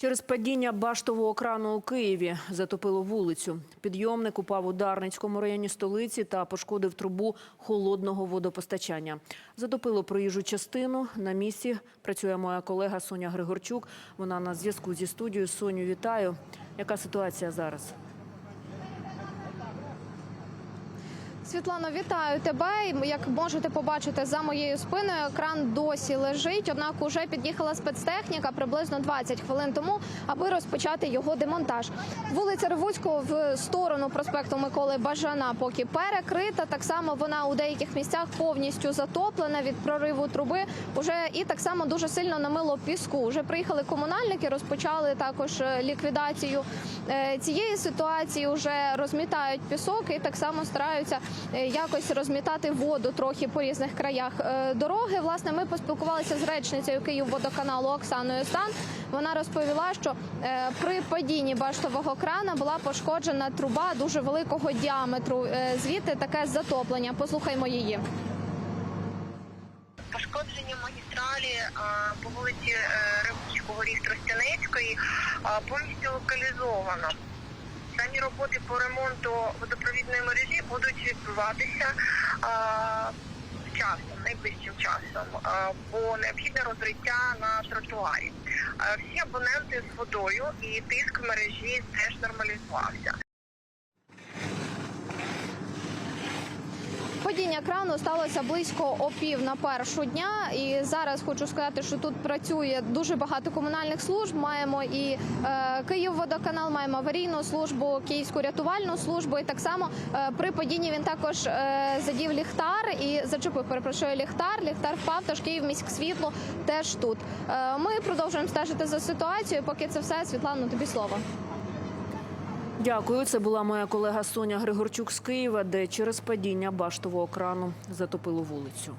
Через падіння баштового крану у Києві затопило вулицю. Підйомник упав у Дарницькому районі столиці та пошкодив трубу холодного водопостачання. Затопило проїжджу частину. На місці працює моя колега Соня Григорчук. Вона на зв'язку зі студією. Соню, вітаю. Яка ситуація зараз? Світлано, вітаю тебе. Як можете побачити за моєю спиною, екран досі лежить. Однак уже під'їхала спецтехніка приблизно 20 хвилин тому, аби розпочати його демонтаж. Вулиця Ревуцького в сторону проспекту Миколи Бажана поки перекрита. Так само вона у деяких місцях повністю затоплена від прориву труби. Уже і так само дуже сильно намило піску. Уже приїхали комунальники, розпочали також е, ліквідацію е, цієї ситуації. Уже розмітають пісок і так само стараються якось розмітати воду трохи по різних краях е, дороги. Власне, ми поспілкувалися з речницею Київводоканалу Оксаною Стан. Вона розповіла, що е, при падінні баштового крана була пошкоджена труба дуже великого діаметру. Е, Звідти таке затоплення. Послухаймо її. Пошкодження магістралі по вулиці е, Ревуцького ріг Тростянецької повністю локалізовано. Самі роботи по ремонту водопровідної мережі будуть відбуватися часом, найближчим часом, бо необхідне розриття на тротуарі. Всі абоненти з водою і тиск в мережі теж нормалізувався. Падіння крану сталося близько опів на першу дня. І зараз хочу сказати, що тут працює дуже багато комунальних служб. Маємо і е, Київводоканал, маємо аварійну службу, Київську рятувальну службу. І так само е, при падінні він також е, задів ліхтар і зачепив, перепрошую, ліхтар. Ліхтар впав, тож Київ міськсвітло теж тут. Е, ми продовжуємо стежити за ситуацією. Поки це все, Світлано, тобі слово. Дякую. Це була моя колега Соня Григорчук з Києва, де через падіння баштового крану затопило вулицю.